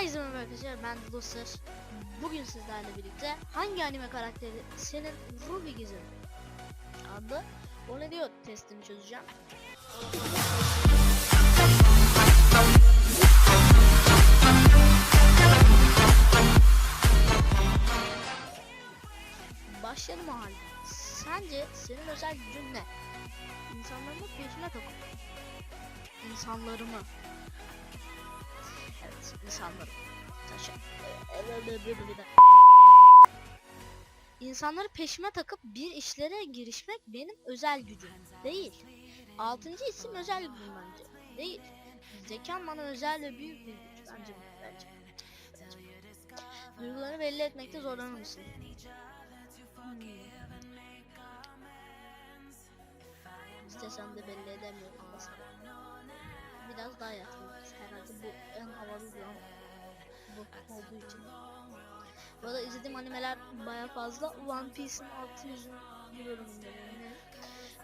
Herkese merhaba arkadaşlar ben Lucer. Bugün sizlerle birlikte hangi anime karakteri senin Ruby Gizem adlı o ne diyor testini çözeceğim. Başlayalım o halde. Sence senin özel gücün ne? İnsanlarımı peşine takıp insanlarımı insanları. İnsanları peşime takıp bir işlere girişmek benim özel gücüm değil. Altıncı isim özel gücüm bence. Değil. Zekam bana özel ve büyük bir güç. Bence. Bence. Duygularını belli etmekte zorlanır mısın? Hmm. İstesem de belli edemiyorum mesela. Biraz daha yakın. Bu en havalı bir olduğu için. Bu arada izlediğim animeler baya fazla. One Piece'in 600. bölümünde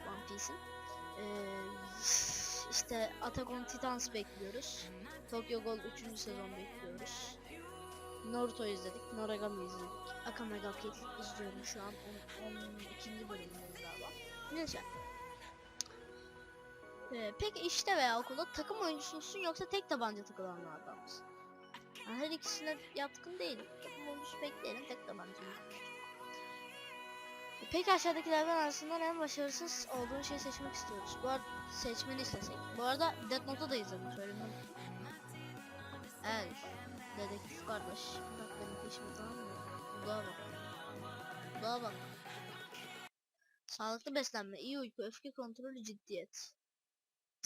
One Piece'in. Ee, işte Attack on Titans bekliyoruz. Tokyo Ghoul 3. sezon bekliyoruz. Naruto izledik. Noragami izledik. Akame ga Kill izliyorum şu an. 12. bölümünde galiba. Neyse. Ee, peki işte veya okulda takım oyuncusu musun yoksa tek tabanca takılanlardan mısın? Ben her ikisine yatkın değilim. Takım oyuncusu pek değilim, tek tabanca. Ee, Peki aşağıdakilerden arasından en başarısız olduğun şeyi seçmek istiyoruz. Bu arada seçmeni istesek. Bu arada Death Note'u da izledim söylemem. Evet. Dedektif kardeş. Bak benim peşime tamam mı? Uzağa bak. Uzağa bak. Sağlıklı beslenme, iyi uyku, öfke kontrolü, ciddiyet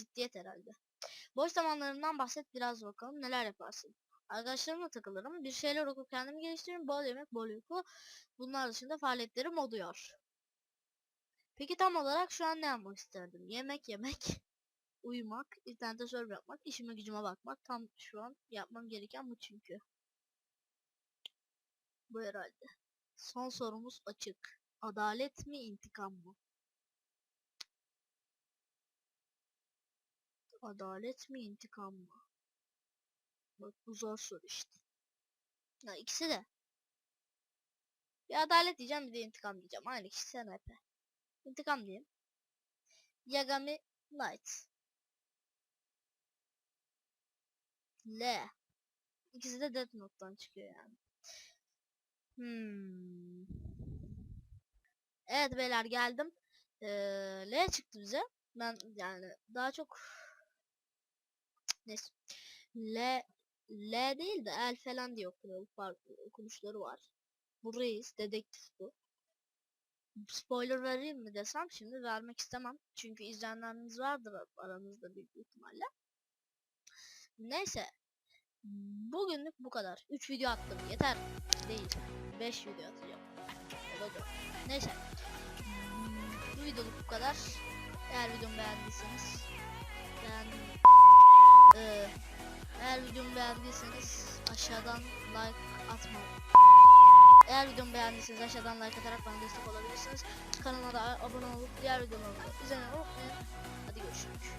ciddiyet herhalde. Boş zamanlarından bahset biraz bakalım neler yaparsın. Arkadaşlarımla takılırım. Bir şeyler okup kendimi geliştiririm. Bol yemek, bol uyku. Bunlar dışında faaliyetlerim oluyor. Peki tam olarak şu an ne yapmak isterdim? Yemek yemek, uyumak, internete surf yapmak, işime gücüme bakmak. Tam şu an yapmam gereken bu çünkü. Bu herhalde. Son sorumuz açık. Adalet mi intikam mı? Adalet mi intikam mı? Bak bu zor soru işte. Ya ikisi de. Bir adalet diyeceğim bir de intikam diyeceğim. Aynı kişi sen hep. İntikam diyeyim. Yagami Light. L. İkisi de Death Note'dan çıkıyor yani. Hmm. Evet beyler geldim. Ee, L çıktı bize. Ben yani daha çok Neyse. L L değil de L falan diye okunuyor. Farklı okunuşları var. Bu reis, dedektif bu. Spoiler vereyim mi desem şimdi vermek istemem. Çünkü izleyenleriniz vardır aranızda büyük ihtimalle. Neyse. Bugünlük bu kadar. 3 video attım. Yeter. Değil. 5 video atacağım. Dört. Neyse. Bu videoluk bu kadar. Eğer videomu beğendiyseniz beğendim. Ee, eğer videomu beğendiyseniz aşağıdan like atmayı. Eğer videomu beğendiyseniz aşağıdan like atarak bana destek olabilirsiniz. Kanalıma da abone olup diğer videolarımı izlemeyi unutmayın. Hadi görüşürüz.